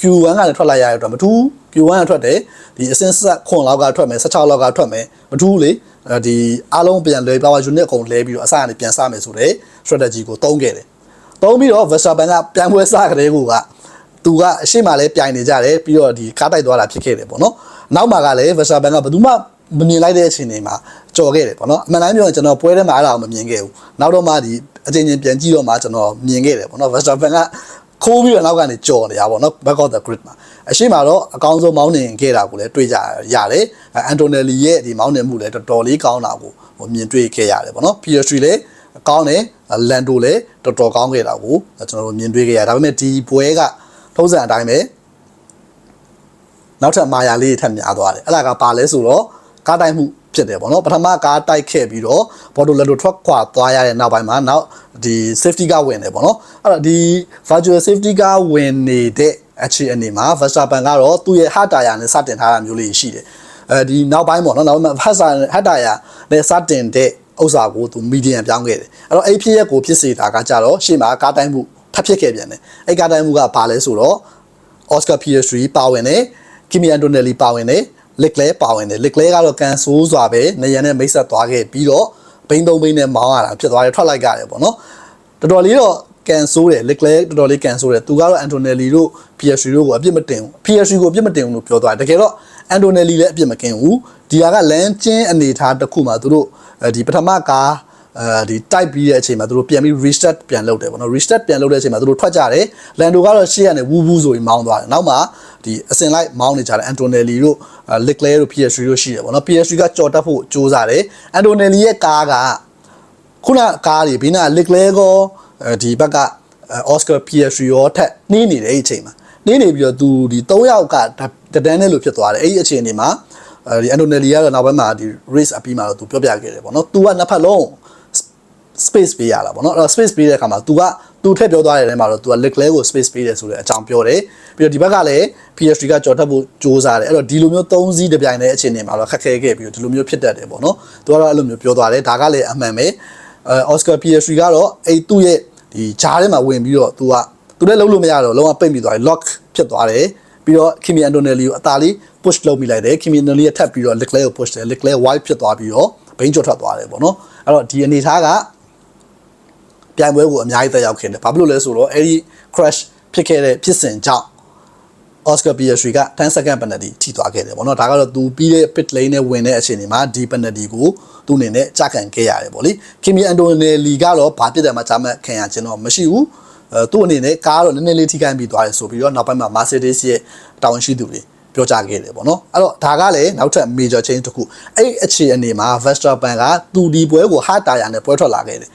Q1 ကနေထွက်လာရတဲ့အတွက်မထူး Q1 ကထွက်တယ်ဒီအစင်းဆက်ခွန်လောက်ကထွက်မယ်16လောက်ကထွက်မယ်မထူးလေဒီအားလုံးပြန်လဲ power unit အကုန်လဲပြီးတော့အစကနေပြန်စမယ်ဆိုတဲ့ strategy ကိုသုံးခဲ့တယ် သုံးပြီးတော့ Verstappen ကပြန်ပွဲစကြတဲ့ကူကသူကအရှိမလဲပြိုင်နေကြတယ်ပြီးတော့ဒီကားတိုက်သွားတာဖြစ်ခဲ့တယ်ပေါ့နော်နောက်မှာကလည်း Verstappen ကဘယ်သူမှမမြင်လိုက်တဲ့အချိန်တွေမှာကြော်ခဲ့တယ်ပေါ့နော်အမှန်တိုင်းပြောရင်ကျွန်တော်ပွဲထဲမှာအဲ့ဒါကိုမမြင်ခဲ့ဘူးနောက်တော့မှဒီအချိန်ချင်းပြန်ကြည့်တော့မှကျွန်တော်မြင်ခဲ့တယ်ပေါ့နော် Verstappen ကခိုးပြီးတော့နောက်ကနေကြော်နေတာပေါ့နော် back of the grid မှာအရှိမတော့အကောင်းဆုံးမောင်းနေခဲ့တာကိုလည်းတွေ့ကြရတယ်အန်တိုနယ်လီရဲ့ဒီမောင်းနေမှုလည်းတော်တော်လေးကောင်းတာကိုဟိုမြင်တွေ့ခဲ့ရတယ်ပေါ့နော် PS3 လည်းကောင်းတယ် လန်ဒိုလည်းတော်တော်ကောင်းခဲ့တာကိုကျွန်တော်တို့မြင်တွေ့ခဲ့ရဒါပေမဲ့ဒီပွဲကထုံးစံအတိုင်းပဲနောက်ထပ်မာယာလေးထပ်များသွားတယ်အဲ့ဒါကပါလဲဆိုတော့ကားတိုက်မှုဖြစ်တယ်ပေါ့နော်ပထမကားတိုက်ခဲ့ပြီးတော့ဘော်ဒိုလက်ဒိုထွက်ခွာသွားရတဲ့နောက်ပိုင်းမှာနောက်ဒီ safety ကဝင်တယ်ပေါ့နော်အဲ့တော့ဒီ virtual safety ကဝင်နေတဲ့အခြေအနေမှာ Verstappen ကတော့သူ့ရဲ့ hard tire နဲ့စတင်ထားတာမျိုးလေးရှိတယ်အဲဒီနောက်ပိုင်းပေါ့နော်နောက်ပိုင်းမှာ hard tire နဲ့စတင်တဲ့ ဥစ္စာကိုသူ medium ပြောင်းခဲ့တယ်အဲ့တော့အဲ့ဖြစ်ရက်ကိုဖြစ်စေတာကကြတော့ရှေ့မှာကားတိုင်းမှုထပ်ဖြစ်ခဲ့ပြန်တယ်အဲ့ကားတိုင်းမှုကဘာလဲဆိုတော့ Oscar PS3 ပါဝင်တယ်။ Kimi Antonelli ပါဝင်တယ်။ Lick လဲပါဝင်တယ်။ Lick လဲကတော့ကန်ဆိုးစွာပဲနေရန်နဲ့မိတ်ဆက်သွားခဲ့ပြီးတော့ဘိန်းသုံးဘိန်းနဲ့မောင်းရတာဖြစ်သွားတယ်ထွက်လိုက်ရတယ်ပေါ့နော်။တော်တော်လေးတော့ကန်ဆိုးတယ် Lick လဲတော်တော်လေးကန်ဆိုးတယ်။သူကတော့ Antonelli တို့ PS3 တို့ကိုအပြစ်မတင်ဘူး။ PS3 ကိုအပြစ်မတင်ဘူးလို့ပြောသွားတယ်။တကယ်တော့ Antonelli လည်းအပြစ်မကင်းဘူး။ဒီဟာကလမ်းချင်းအနေထားတစ်ခုမှာသူတို့ဒီပထမကားအဲဒီ type ပြီးတဲ့အချိန်မှာသူတို့ပြန်ပြီး restart ပြန်လုပ်တယ်ပေါ့နော် restart ပြန်လုပ်တဲ့အချိန်မှာသူတို့ထွက်ကြတယ်လန်ဒိုကတော့ရှေ့ကနေဝူးဝူးဆိုပြီးမောင်းသွားတယ်နောက်မှာဒီအစင်လိုက်မောင်းနေကြတယ် Antonelli တို့ Leclerc တို့ PS3 တို့ရှိတယ်ပေါ့နော် PS3 ကကြော်တက်ဖို့စူးစမ်းတယ် Antonelli ရဲ့ကားကခုနကားတွေဘေးနား Leclerc ကောဒီဘက်က Oscar PS3 ရောထက်နှင်းနေတယ်အဲ့အချိန်မှာနှင်းနေပြီးတော့သူဒီ3ယောက်က တဒန်းနဲ့လို့ဖြစ်သွားတယ်အဲ့ဒီအချိန်ဒီမှာအဲဒီ Antonelli ကတော့နောက်ပိုင်းမှာဒီ race အပြီးမှာတော့သူပြောပြခဲ့တယ်ပေါ့နော်။ तू ကနှစ်ဖက်လုံး space ပေးရတာပေါ့နော်။အဲ့တော့ space ပေးတဲ့အခါမှာ तू က तू ထည့်ပြောသွားတဲ့နေရာမှာတော့ तू က Leclerc ကို space ပေးတယ်ဆိုတဲ့အကြောင်းပြောတယ်။ပြီးတော့ဒီဘက်ကလည်း PS3 ကကြော်ထပ်ဖို့စူးစမ်းတယ်။အဲ့တော့ဒီလိုမျိုး၃စီးတစ်ပြိုင်တည်းအခြေအနေမှာတော့ခက်ခဲခဲ့ပြီးတော့ဒီလိုမျိုးဖြစ်တတ်တယ်ပေါ့နော်။ तू ကတော့အဲ့လိုမျိုးပြောသွားတယ်။ဒါကလည်းအမှန်ပဲ။အဲ Oscar PS3 ကတော့အဲ့သူ့ရဲ့ဒီဂျားထဲမှာဝင်ပြီးတော့ तू က तू လည်းလုံးလို့မရတော့လုံးဝပိတ်မိသွားတယ် lock ဖြစ်သွားတယ်။ ပြီးတော့ Kimi Antonelli ကိုအသာလေး push လုပ်မိလိုက်တယ် Kimi Antonelli ကထပ်ပြီးတော့ Leclerc ကို push တယ် Leclerc wide ဖြစ်သွားပြီးတော့ဘိန်းကျော်ထွက်သွားတယ်ပေါ့နော်အဲ့တော့ဒီအနေထားကပြိုင်ပွဲကိုအများကြီးတက်ရောက်ခဲ့တယ်ဘာဖြစ်လို့လဲဆိုတော့အဲ့ဒီ crash ဖြစ်ခဲ့တဲ့ဖြစ်စဉ်ကြောင့် Oscar PS3 က10 second penalty ထိသွားခဲ့တယ်ပေါ့နော်ဒါကတော့သူပြီးတဲ့ pit lane နဲ့ဝင်တဲ့အချိန်တွေမှာဒီ penalty ကိုသူ့အနေနဲ့ကြာခံခဲ့ရတယ်ပေါ့လေ Kimi Antonelli ကတော့ဘာဖြစ်တယ်မှကြာမှတ်ခံရခြင်းတော့မရှိဘူးအဲ သူ့အနေနဲ့ကားတော့နည်းနည်းလေးထိခိုက်ပြီးသွားတယ်ဆိုပြီးတော့နောက်ပိုင်းမှာ Mercedes ရဲ့တာဝန်ရှိသူတွေပြောကြားခဲ့တယ်ပေါ့နော်အဲ့တော့ဒါကလည်းနောက်ထပ် major change တစ်ခုအဲ့အခြေအနေမှာ Verstappen ကသူဒီပွဲကို hard tire နဲ့ပွဲထွက်လာခဲ့တယ်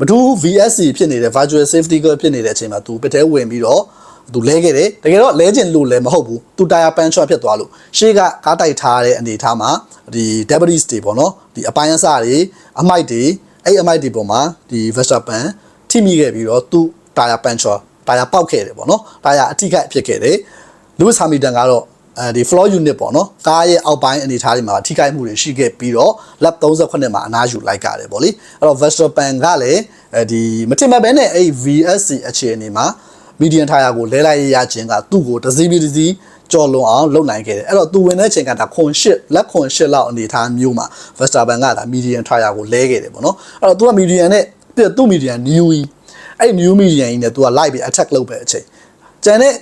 မတူ VSC ဖြစ်နေတဲ့ virtual safety car ဖြစ်နေတဲ့အချိန်မှာသူပစ်သေးဝင်ပြီးတော့သူလဲခဲ့တယ်တကယ်တော့လဲကျင်လို့လည်းမဟုတ်ဘူးသူ tire puncture ဖြစ်သွားလို့ရှေ့ကကားတိုက်ထားတဲ့အနေထားမှာဒီ debris တွေပေါ့နော်ဒီအပိုင်းအစတွေအမိုက်တွေအဲ့အမိုက်တွေပေါ်မှာဒီ Verstappen ထိမိခဲ့ပြီးတော့သူ tire puncture tire ပေါက်ခဲ့တယ်ပေါ့နော် tire အထိခိုက်ဖြစ်ခဲ့တယ် Lewis Hamilton ကတော့အဲဒီ floor unit ပေါ့နော်ကားရဲ့အောက်ပိုင်းအနေထားတွေမှာထိခိုက်မှုတွေရှိခဲ့ပြီးတော့ lap 38မှာအနားယူလိုက်ကြတယ်ပေါ့လေအဲ့တော့ Verstappen ကလည်းအဲဒီမတင်မပဲနဲ့အဲ့ VSC အခြေအနေမှာ medium tire ကိုလဲလိုက်ရခြင်းကသူ့ကိုတစ်စီးပြီးတစ်စီးကြော်လွန်အောင်လုပ်နိုင်ခဲ့တယ်အဲ့တော့သူဝင်တဲ့ချိန်ကဒါခွန်ရှစ်လက်ခွန်ရှစ်လောက်အနေထားမျိုးမှာ Verstappen ကဒါ medium tire ကိုလဲခဲ့တယ်ပေါ့နော်အဲ့တော့သူက medium နဲ့ပြသူ့ medium new အဲ့ new medium ကြီးနဲ့သူကလိုက်ပြီး attack လုပ်ပဲအချိန်ကျန်တဲ့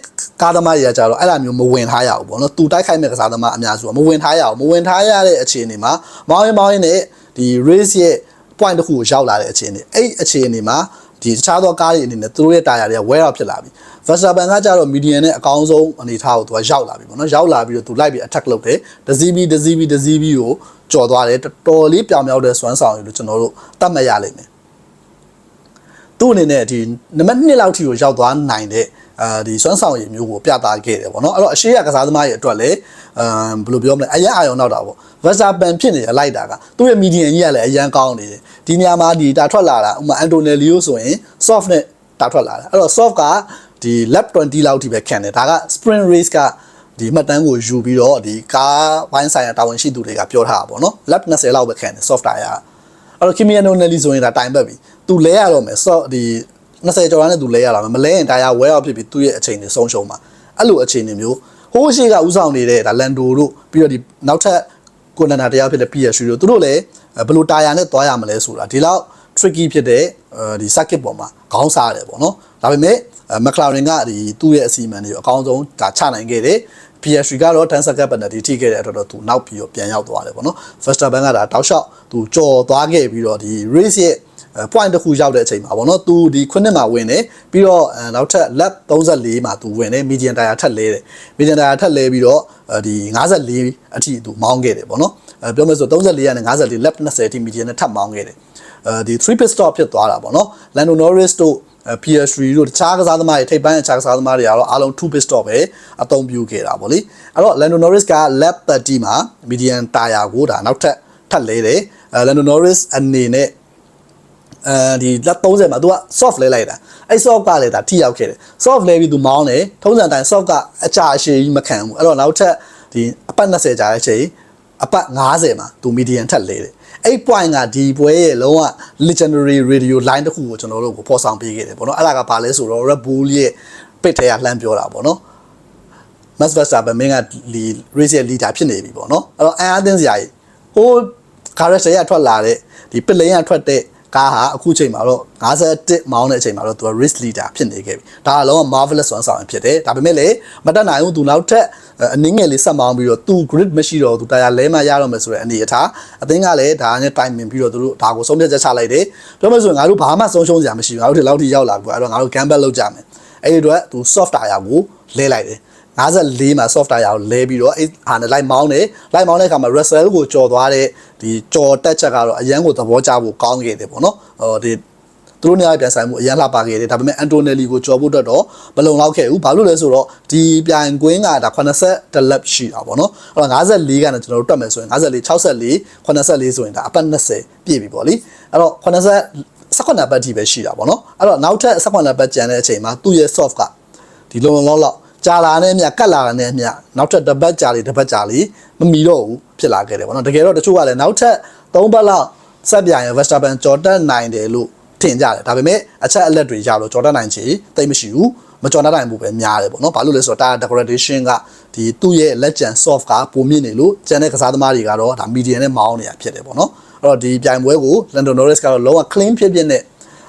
ကားသမားတွေကကြတော့အဲ့လိုမျိုးမဝင်ထားရဘူးပေါ့နော်သူတိုက်ခိုက်မဲ့ကစားသမားအများစုကမဝင်ထားရအောင်မဝင်ထားရတဲ့အခြေအနေမှာမောင်းရင်မောင်းရင်နဲ့ဒီ race ရဲ့ point တစ်ခုကိုရောက်လာတဲ့အခြေအနေအဲ့အခြေအနေမှာဒီတခြားသောကားတွေအနေနဲ့သူတို့ရဲ့တာယာတွေက wear out ဖြစ်လာပြီ Verstappen ကကြတော့ medium နဲ့အကောင်းဆုံးအနေထားကိုသူကရောက်လာပြီပေါ့နော်ရောက်လာပြီးတော့သူလိုက်ပြီး attack လုပ်တယ်ဒဇီဘီဒဇီဘီဒဇီဘီကိုကြော်သွားတယ်တော်တော်လေးပြောင်မြောက်တဲ့စွမ်းဆောင်ရည်လို့ကျွန်တော်တို့တတ်မှတ်ရလိမ့်မယ် သူ့အနေနဲ့ဒီနံပါတ်2လောက်ထိကိုရောက်သွားနိုင်တဲ့အာဒီစွမ်းဆောင်ရည်မျိုးကိုပြသခဲ့တယ်ပေါ့နော်အဲ့တော့အရှိရကစားသမားရဲ့အတွက်လည်းအမ်ဘယ်လိုပြောမလဲအရန်အာရုံနောက်တာပေါ့ Verstappen ဖြစ်နေရလိုက်တာကသူ့ရဲ့ median ကြီးကလည်းအရန်ကောင်းနေတယ်ဒီနေရာမှာဒီတာထွက်လာတာဥပမာ Antonelli ဆိုရင် soft နဲ့တာထွက်လာတာအဲ့တော့ soft ကဒီ lap 20လောက်ထိပဲခံတယ်ဒါက sprint race ကဒီမှတ်တမ်းကိုယူပြီးတော့ဒီကားဝိုင်းဆိုင်ရာတာဝန်ရှိသူတွေကပြောထားတာပေါ့နော် lap 20လောက်ပဲခံတယ် soft tire ကအဲ့တော့ Kimi Antonelli ဆိုရင်ဒါတိုင်ပတ်ပြီ သူလဲရတော့မယ် soft ဒီ20ကျော်နဲ့သူလဲရလာမယ်မလဲရင်တာယာဝဲအောင်ဖြစ်ပြီးသူ့ရဲ့အချိန်တွေဆုံးရှုံးမှာအဲ့လိုအခြေအနေမျိုးဟိုးရှိကဥဆောင်နေတဲ့ဒါလန်ဒိုတို့ပြီးတော့ဒီနောက်ထပ်ကိုနန္ဒာတရားဖြစ်တဲ့ PS3 တို့သူတို့လည်းဘယ်လိုတာယာနဲ့သွားရမလဲဆိုတာဒီလောက် tricky ဖြစ်တဲ့ဒီ circuit ပေါ်မှာခေါင်းစားရတယ်ပေါ့နော်ဒါပေမဲ့ McLaren ကဒီသူ့ရဲ့အစီအမံတွေကိုအကောင်းဆုံးဒါချနိုင်ခဲ့တယ် PS3 ကတော့10 second penalty ထိခဲ့တဲ့အတွက်တော့သူနောက်ပြီးတော့ပြန်ရောက်သွားတယ်ပေါ့နော် Verstappen ကဒါတောက်လျှောက်သူကြော်သွားခဲ့ပြီးတော့ဒီ race ရဲ့ point တစ်ခုရောက်တဲ့အချိန်မှာပေါ့နော်သူဒီခုနှစ်မှာဝင်တယ်ပြီးတော့နောက်ထပ် lap 34မှာသူဝင်တယ် medium tire ထပ်လဲတယ် medium tire ထပ်လဲပြီးတော့ဒီ54အထိသူမောင်းခဲ့တယ်ပေါ့နော်အဲပြောမယ်ဆို34ကနေ54 lap 20အထိ medium နဲ့ထပ်မောင်းခဲ့တယ်အဲဒီ3 pit stop ဖြစ်သွားတာပေါ့နော် Lando Norris တို့ PS3 တို့တခြားကစားသမားတွေထိပ်ပိုင်းအခြားကစားသမားတွေကတော့အားလုံး2 pit stop ပဲအသုံးပြုခဲ့တာပေါ့လေအဲ့တော့ Lando Norris က lap 30မှာ medium tire ကိုဒါနောက်ထပ်ထပ်လဲတယ်အဲ Lando Norris အနေနဲ့ အဲဒီလက်30မှာ तू က soft လဲလိုက်တာအဲ့ soft ကလည်းဒါထိရောက်ခဲ့တယ် soft လဲပြီး तू မောင်းတယ်ထုံးစံတိုင်း soft ကအကြာအရှည်ကြီးမခံဘူးအဲ့တော့နောက်ထပ်ဒီအပတ်20ကြာတဲ့အချိန်အပတ်90မှာ तू medium ထက်လဲတယ်အဲ့ point ကဒီပွဲရဲ့လုံးဝ legendary radio line တစ်ခုကိုကျွန်တော်တို့ကိုပေါ်ဆောင်ပေးခဲ့တယ်ပေါ့နော်အဲ့ဒါကဘာလဲဆိုတော့ Red Bull ရဲ့ပစ်ထဲကလှမ်းပြောတာပေါ့နော် Max Verstappen မင်းကလီ race ရဲ့ leader ဖြစ်နေပြီပေါ့နော်အဲ့တော့အန်အားသင်းစရာကြီးဟို garage ရထွက်လာတဲ့ဒီ pit lane ကထွက်တဲ့ ကားဟာအခုချိန်မှာတော့51မောင်းတဲ့အချိန်မှာတော့သူက race leader ဖြစ်နေခဲ့ပြီဒါကလုံးဝ marvelous စွမ်းဆောင်ဖြစ်တယ်ဒါပေမဲ့လည်းမတက်နိုင်ဘူးသူနောက်ထပ်အနည်းငယ်လေးဆက်မောင်းပြီးတော့သူ grid မရှိတော့သူတရားလဲမရတော့မယ်ဆိုတဲ့အနေအထားအသင်းကလည်းဒါနဲ့တိုင်ပင်ပြီးတော့သူတို့ဒါကိုဆုံးဖြတ်ချက်ချလိုက်တယ်ပြောမှဆိုရင်ငါတို့ဘာမှဆုံးရှုံးစရာမရှိဘူးငါတို့ဒီလောက်ထိရောက်လာပြီအဲ့တော့ငါတို့ gamble လုပ်ကြမယ်အဲ့ဒီအတွက်သူ soft tire ကိုလဲလိုက်တယ် 54မှာ soft tire ကိုလဲပြီးတော့အဲ့ဟာနဲ့လိုက်မောင်းတယ်လိုက်မောင်းတဲ့အခါမှာ Russell ကိုကြော်သွားတဲ့ဒီကြော်တက်ချက်ကတော့အရန်ကိုသဘောကျဖို့ကောင်းခဲ့တယ်ပေါ့နော်ဟိုဒီသူတို့နေရာပြန်ဆိုင်မှုအရန်လှပါခဲ့တယ်ဒါပေမဲ့အန်တိုနယ်လီကိုကြော်ဖို့အတွက်တော့မလုံလောက်ခဲ့ဘူးဘာလို့လဲဆိုတော့ဒီပြိုင်ကွင်းကဒါ80တလက်ရှိတာပေါ့နော်အဲ့တော့54ကနေကျွန်တော်တို့တွက်မယ်ဆိုရင်54 64 84ဆိုရင်ဒါအပတ်20ပြည့်ပြီပေါ့လीအဲ့တော့80 18ပတ်ထိပဲရှိတာပေါ့နော်အဲ့တော့နောက်ထပ်18ပတ်ကျန်တဲ့အချိန်မှာသူ့ရဲ့ soft ကဒီလုံလုံလောက်လောက် ကြာလာနဲ့မြကတ်လာနဲ့မြနောက်ထပ်တစ်ပတ်ကြာလီတစ်ပတ်ကြာလီမမီတော့ဘူးဖြစ်လာခဲ့တယ်ပေါ့နော်တကယ်တော့တချို့ကလည်းနောက်ထပ်3ပတ်လောက်ဆက်ပြိုင်ရ Verstappen ကြော်တက်နိုင်တယ်လို့ထင်ကြတယ်ဒါပေမဲ့အချက်အလက်တွေရလို့ကြော်တက်နိုင်ချေတိတ်မရှိဘူးမကြော်တက်နိုင်ဘူးပဲများတယ်ပေါ့နော်ဘာလို့လဲဆိုတော့ဒါ degradation ကဒီသူ့ရဲ့လက်ကျန် soft ကပုံမြင့်နေလို့ကျန်တဲ့ကစားသမားတွေကတော့ဒါ medium နဲ့မောင်းနေတာဖြစ်တယ်ပေါ့နော်အဲ့တော့ဒီပြိုင်ပွဲကို Lando Norris ကတော့လုံးဝ clean ဖြစ်ဖြစ်နဲ့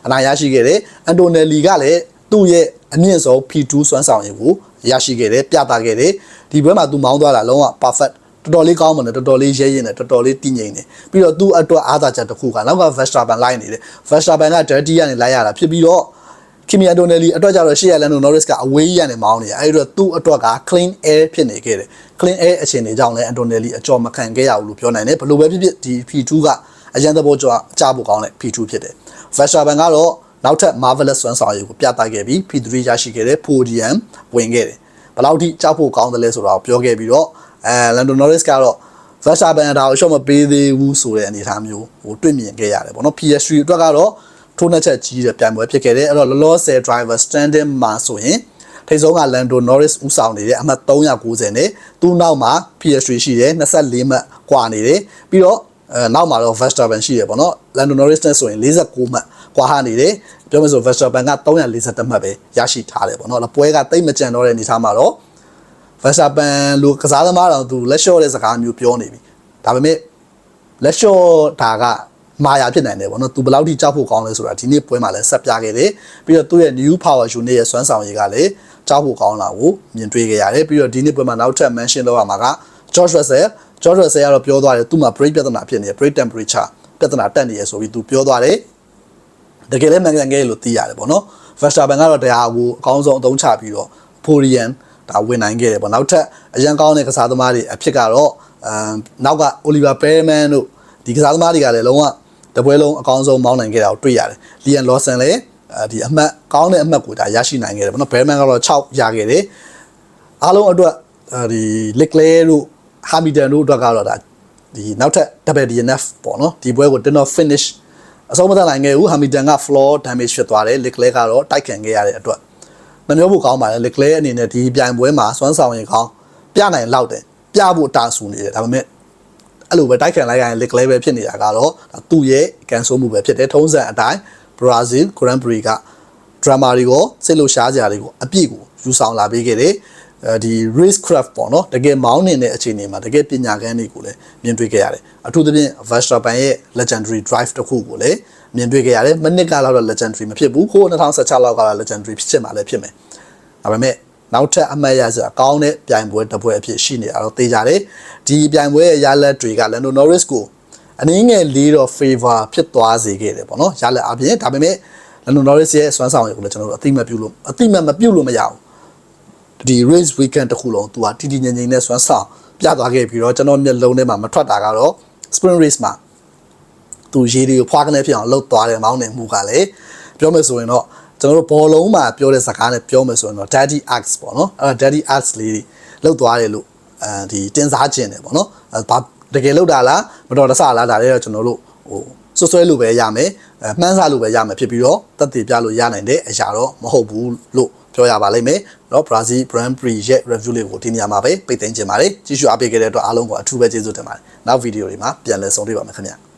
အနိုင်ရရှိခဲ့တယ်။ Antonelli ကလည်းသူ့ရဲ့ အမြင့်ဆုံး P2 စွမ်းဆောင်ရည်ကိုရရှိခဲ့တယ်ပြသခဲ့တယ်။ဒီပွဲမှာသူမောင်းသွားတာလုံးဝ perfect တော်တော်လေးကောင်းမတယ်တော်တော်လေးရဲရင်တယ်တော်တော်လေးတည်ငြိမ်တယ်ပြီးတော့သူ့အတွက်အားသာချက်တစ်ခုကနောက်က Verstappen လိုက်နေတယ် Verstappen က dirty ကနေလိုက်ရတာဖြစ်ပြီးတော့ Kimi Antonelli အတွက်ကြတော့ရှေ့ရလန်ဒို Norris ကအဝေးကြီးကနေမောင်းနေတယ်အဲဒီတော့သူ့အတွက်က clean air ဖြစ်နေခဲ့တယ် clean air အခြေအနေကြောင့်လည်း Antonelli အကျော်မခံခဲ့ရဘူးလို့ပြောနိုင်တယ်ဘယ်လိုပဲဖြစ်ဖြစ်ဒီ P2 ကအရန်သဘောကျအကြဖို့ကောင်းတဲ့ P2 ဖြစ်တယ် Verstappen ကတော့ နောက်ထပ် marvelous စွမ်းဆောင်ရည်ကိုပြသခဲ့ပြီး P3 ရရှိခဲ့တဲ့ podium ဝင်ခဲ့တယ်ဘယ်လောက်ထိကြောက်ဖို့ကောင်းတယ်လဲဆိုတာကိုပြောခဲ့ပြီးတော့အဲ Lando Norris ကတော့ Verstappen ဒါကိုရှော့မပေးသေးဘူးဆိုတဲ့အနေအထားမျိုးဟိုတွေ့မြင်ခဲ့ရတယ်ပေါ့နော် PS3 အတွက်ကတော့ထိုးနှက်ချက်ကြီးတဲ့ပြိုင်ပွဲဖြစ်ခဲ့တယ်အဲ့တော့လောလောဆယ် driver standing မှာဆိုရင်ထိပ်ဆုံးက Lando Norris ဦးဆောင်နေတဲ့အမှတ်390နဲ့သူ့နောက်မှာ PS3 ရှိတယ်24မှတ်ကွာနေတယ်ပြီးတော့ အဲနောက်မှာတော့ Verstappen ရှိတယ်ပေါ့နော် Lando Norris နဲ့ဆိုရင်49မှတ်ကွာဟနေတယ်ပြောမယ်ဆို Verstappen က340မှတ်ပဲရရှိထားတယ်ပေါ့နော်ပွဲကတိတ်မကြံတော့တဲ့အနေအထားမှာတော့ Verstappen လိုကစားသမားတော်သူလက်လျှော့တဲ့စကားမျိုးပြောနေပြီဒါပေမဲ့လက်လျှော့ဒါကမာယာဖြစ်နိုင်တယ်ပေါ့နော်သူဘယ်လောက်ထိကြောက်ဖို့ကောင်းလဲဆိုတာဒီနေ့ပွဲမှာလည်းဆက်ပြခဲ့တယ်ပြီးတော့သူ့ရဲ့ new power unit ရဲ့စွမ်းဆောင်ရည်ကလည်းကြောက်ဖို့ကောင်းလာကိုမြင်တွေ့ခဲ့ရတယ်ပြီးတော့ဒီနေ့ပွဲမှာနောက်ထပ် mention လုပ်ရမှာက George Russell George Russell ကတော့ပြောသွားတယ်သူ့မှာ brake ပြဿနာဖြစ်နေတယ် brake temperature ပြဿနာတက်နေရဆိုပြီးသူပြောသွားတယ်တကယ်လည်းမှန်ကန်ခဲ့လို့သိရတယ်ပေါ့နော် Verstappen ကတော့တရားကိုအကောင်းဆုံးအသုံးချပြီးတော့ Podium ဒါဝင်နိုင်ခဲ့တယ်ပေါ့နောက်ထပ်အရန်ကောင်းတဲ့ကစားသမားတွေအဖြစ်ကတော့အမ်နောက်က Oliver Perelman တို့ဒီကစားသမားတွေကလည်းလုံးဝတပွဲလုံးအကောင်းဆုံးမောင်းနိုင်ခဲ့တာကိုတွေ့ရတယ်။ Liam Lawson လည်းဒီအမှတ်ကောင်းတဲ့အမှတ်ကိုဒါရရှိနိုင်ခဲ့တယ်ပေါ့နော် Perelman ကတော့6ရခဲ့တယ်။အားလုံးအတွက်ဒီ Leclerc တို့ Hamilton တို့အတွက်ကတော့ဒါဒီနောက်ထပ် double DNF ပေါ့နော်ဒီပွဲကို did not finish အဆုံးမသတ်နိုင်ခဲ့ဘူး Hamilton က floor damage ဖြစ်သွားတယ် Leclerc ကတော့တိုက်ခံခဲ့ရတဲ့အတွက်မမျိုးဖို့ကောင်းပါတယ် Leclerc အနေနဲ့ဒီပြိုင်ပွဲမှာစွမ်းဆောင်ရင်ကောင်းပြနိုင်လောက်တယ်ပြဖို့တာဆူနေတယ်ဒါပေမဲ့အဲ့လိုပဲတိုက်ခံလိုက်ရရင် Leclerc ပဲဖြစ်နေတာကတော့သူ့ရဲ့ကန်ဆိုးမှုပဲဖြစ်တယ်ထုံးစံအတိုင်း Brazil Grand Prix က drama တွေကိုစိတ်လှရှားစရာတွေကိုအပြည့်ကိုယူဆောင်လာပေးခဲ့တယ်အဲ ဒီ race craft ပေါ့နော်တကယ်မောင်းနေတဲ့အခြေအနေမှာတကယ်ပညာကန်းတွေကိုလည်းမြင်တွေ့ခဲ့ရတယ်အထူးသဖြင့် Verstappen ရဲ့ legendary drive တစ်ခုကိုလည်းမြင်တွေ့ခဲ့ရတယ်မနစ်ကလောက်တော့ legendary မဖြစ်ဘူးခိုး2016လောက်ကလည်း legendary ဖြစ်ချင်မှလည်းဖြစ်မယ်ဒါပေမဲ့နောက်ထပ်အမှတ်ရစရာကောင်းတဲ့ပြိုင်ပွဲတစ်ပွဲအဖြစ်ရှိနေတာတော့သိကြတယ်ဒီပြိုင်ပွဲရဲ့ရလဒ်တွေက Lando Norris ကိုအနည်းငယ်လေးတော့ favor ဖြစ်သွားစေခဲ့တယ်ပေါ့နော်ရလဒ်အပြင်ဒါပေမဲ့ Lando Norris ရဲ့စွမ်းဆောင်ရည်ကိုလည်းကျွန်တော်တို့အသိမပြုလို့အသိမမပြုလို့မရဘူး ဒီ race weekend တစ်ခုလုံးသူကတီတီငင်ငင်နဲ့စွမ်းဆောင်ပြသွားခဲ့ပြီးတော့ကျွန်တော်မျက်လုံးထဲမှာမထွက်တာကတော့ sprint race မှာသူရေတွေကိုဖွာကနေဖြစ်အောင်လှုပ်သွားတယ်မောင်းနေမှုကလည်းပြောမယ်ဆိုရင်တော့ကျွန်တော်တို့ဘောလုံးမှာပြောတဲ့စကားနဲ့ပြောမယ်ဆိုရင်တော့ daddy acts ပေါ့နော်အဲ့ဒါ daddy acts လေးလှုပ်သွားတယ်လို့အဲဒီတင်စားခြင်းတယ်ပေါ့နော်အဲဘာတကယ်လှုပ်တာလားမတော်တဆလားဒါလေးတော့ကျွန်တော်တို့ဟိုဆွဆွဲလို့ပဲရမယ်အဲမှန်းဆလို့ပဲရမယ်ဖြစ်ပြီးတော့တက်တည်ပြလို့ရနိုင်တဲ့အရာတော့မဟုတ်ဘူးလို့ပြောရပါလိမ့်မယ် နော် Brazil Grand Prix ရဲ့ review လေးကိုဒီနေရာမှာပဲပိတ်သိမ်းခြင်းပါတယ်ကြည့်ရှုအားပေးခဲ့တဲ့အတွက်အားလုံးကိုအထူးပဲကျေးဇူးတင်ပါတယ်နောက်ဗီဒီယိုတွေမှာပြန်လည်ဆုံတွေ့ပါမယ်ခင်ဗျာ